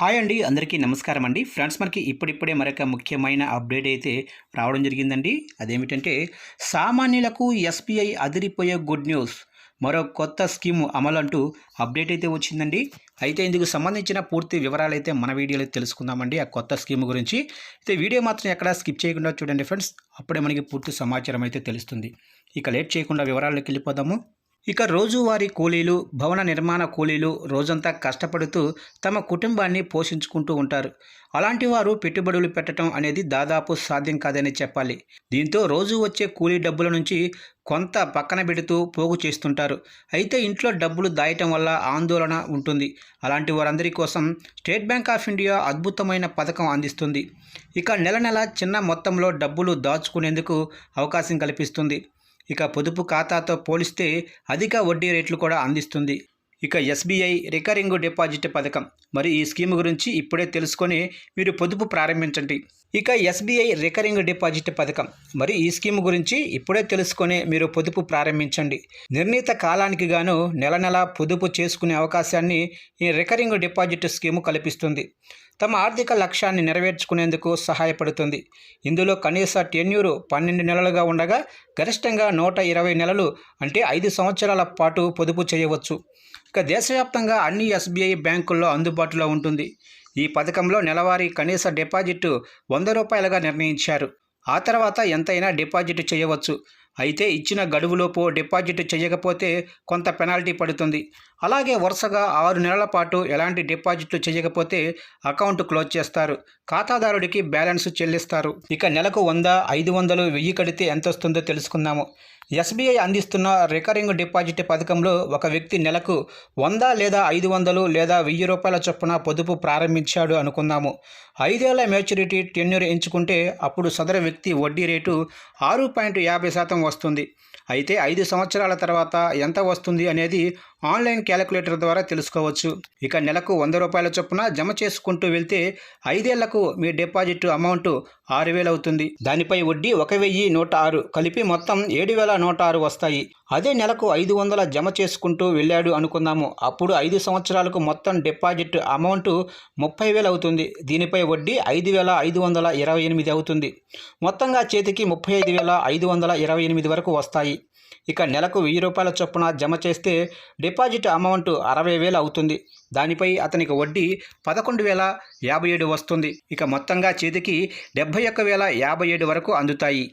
Hi అండి అందరికీ నమస్కారం అండి. ఫ్రెండ్స్ మనకి ఇప్పుడిప్పుడే మరొక ముఖ్యమైన అప్డేట్ అయితే రావడం జరిగిందండి. అదేమిటంటే సామాన్యులకు ఎస్బీఐ అదిరిపోయే గుడ్ న్యూస్ మరో కొత్త స్కీము అమలు అంటూ అప్డేట్ అయితే వచ్చిందండి. అయితే ఇందుకు సంబంధించిన పూర్తి వివరాలు అయితే మన వీడియోలో తెలుసుకుందామండి ఆ కొత్త స్కీమ్ గురించి. అయితే వీడియో మాత్రం ఎక్కడా స్కిప్ చేయకుండా చూడండి ఫ్రెండ్స్. అప్పుడే మనకి పూర్తి సమాచారం అయితే తెలుస్తుంది. ఇక లేట్ చేయకుండా వివరాల్లోకి వెళ్ళిపోదాము. ఇక రోజువారీ కూలీలు భవన నిర్మాణ కూలీలు రోజంతా కష్టపడుతూ తమ కుటుంబాన్ని పోషించుకుంటూ ఉంటారు. అలాంటి వారు పెట్టుబడులు పెట్టడం అనేది దాదాపు సాధ్యం కాదని చెప్పాలి. దీంతో రోజు వచ్చే కూలీ డబ్బుల నుంచి కొంత పక్కన పెడుతూ పోగు చేస్తుంటారు. అయితే ఇంట్లో డబ్బులు దాయటం వల్ల ఆందోళన ఉంటుంది. అలాంటి వారందరి కోసం స్టేట్ బ్యాంక్ ఆఫ్ ఇండియా అద్భుతమైన పథకం అందిస్తుంది. ఇక నెల నెల చిన్న మొత్తంలో డబ్బులు దాచుకునేందుకు అవకాశం కల్పిస్తుంది. ఇక పొదుపు ఖాతాతో పోలిస్తే అధిక వడ్డీ రేట్లు కూడా అందిస్తుంది. ఇక ఎస్బీఐ రికరింగ్ డిపాజిట్ పథకం. మరి ఈ స్కీమ్ గురించి ఇప్పుడే తెలుసుకొని మీరు పొదుపు ప్రారంభించండి. ఇక ఎస్బీఐ రికరింగ్ డిపాజిట్ పథకం. మరి ఈ స్కీమ్ గురించి ఇప్పుడే తెలుసుకొని మీరు పొదుపు ప్రారంభించండి. నిర్ణీత కాలానికి గాను నెల నెల పొదుపు చేసుకునే అవకాశాన్ని ఈ రికరింగ్ డిపాజిట్ స్కీము కల్పిస్తుంది. తమ ఆర్థిక లక్ష్యాన్ని నెరవేర్చుకునేందుకు సహాయపడుతుంది. ఇందులో కనీస టెన్యూరు పన్నెండు నెలలుగా ఉండగా గరిష్టంగా నూట ఇరవై నెలలు అంటే ఐదు సంవత్సరాల పాటు పొదుపు చేయవచ్చు. ఇక దేశవ్యాప్తంగా అన్ని ఎస్బీఐ బ్యాంకుల్లో అందుబాటులో ఉంటుంది. ఈ పథకంలో నెలవారీ కనీస డిపాజిట్ వంద రూపాయలుగా నిర్ణయించారు. ఆ తర్వాత ఎంతైనా డిపాజిట్ చేయవచ్చు. అయితే ఇచ్చిన గడువులోపు డిపాజిట్ చేయకపోతే కొంత పెనాల్టీ పడుతుంది. అలాగే వరుసగా ఆరు నెలల పాటు ఎలాంటి డిపాజిట్లు చేయకపోతే అకౌంట్ క్లోజ్ చేస్తారు. ఖాతాదారుడికి బ్యాలెన్స్ చెల్లిస్తారు. ఇక నెలకు వంద ఐదు వందలు వెయ్యి కడితే ఎంత వస్తుందో తెలుసుకుందాము. ఎస్బీఐ అందిస్తున్న రికరింగ్ డిపాజిట్ పథకంలో ఒక వ్యక్తి నెలకు వంద లేదా ఐదు వందలు లేదా వెయ్యి రూపాయల చొప్పున పొదుపు ప్రారంభించాడు అనుకుందాము. ఐదేళ్ళ మెచ్యూరిటీ టెన్యూర్ ఎంచుకుంటే అప్పుడు సదరు వ్యక్తి వడ్డీ రేటు ఆరు పాయింట్ యాభై శాతం వస్తుంది. అయితే ఐదు సంవత్సరాల తర్వాత ఎంత వస్తుంది అనేది ఆన్లైన్ క్యాలిక్యులేటర్ ద్వారా తెలుసుకోవచ్చు. ఇక నెలకు వంద రూపాయల చొప్పున జమ చేసుకుంటూ వెళ్తే ఐదేళ్ళకు మీ డిపాజిట్ అమౌంట్ ఆరు వేలు అవుతుంది. దానిపై వడ్డీ ఒక వెయ్యి నూట ఆరు కలిపి మొత్తం ఏడు వేల నూట ఆరు వస్తాయి. అదే నెలకు ఐదు వందల జమ చేసుకుంటూ వెళ్ళాడు అనుకుందాము. అప్పుడు ఐదు సంవత్సరాలకు మొత్తం డిపాజిట్ అమౌంట్ ముప్పై వేలు అవుతుంది. దీనిపై వడ్డీ ఐదు వేల ఐదు వందల ఇరవై ఎనిమిది అవుతుంది. మొత్తంగా చేతికి ముప్పై ఐదు వేల ఐదు వందల ఇరవై ఎనిమిది వరకు వస్తాయి. ఇక నెలకు వెయ్యి రూపాయల చొప్పున జమ చేస్తే డిపాజిట్ అమౌంట్ అరవై వేలు అవుతుంది. దానిపై అతనికి వడ్డీ పదకొండు వేల యాభై ఏడు వస్తుంది. ఇక మొత్తంగా చేతికి డెబ్బై ఒక్క వేల యాభై ఏడు వరకు అందుతాయి.